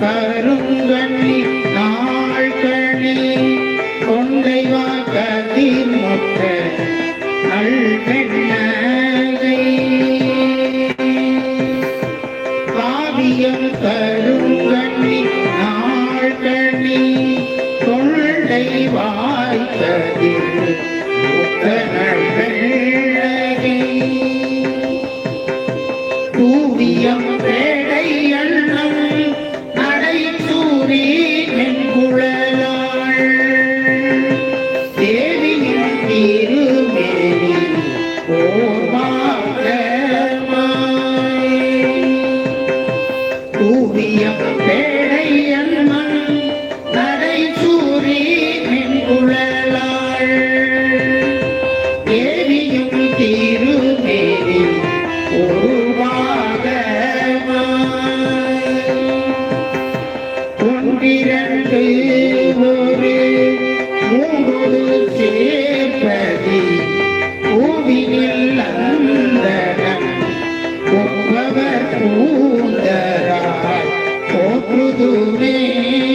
கருங்கண்ணி நாள்கணி கொண்டை வாக்கதிர் மொட்ட நல்வெண்ணகை காவியம் கருங்கண்ணி நாள்கணி கொண்டை வாய்க்கதிர் மொட்ட நல்வெண்ணகை தூவியம் தூவியம் பேடை அண்ணம் நடை சூரி மின்குழலாள். தேவியும் திருமேனி ஒன்றிரண்டு ஒரு மூன்று சேர்ப்பதி দূরে।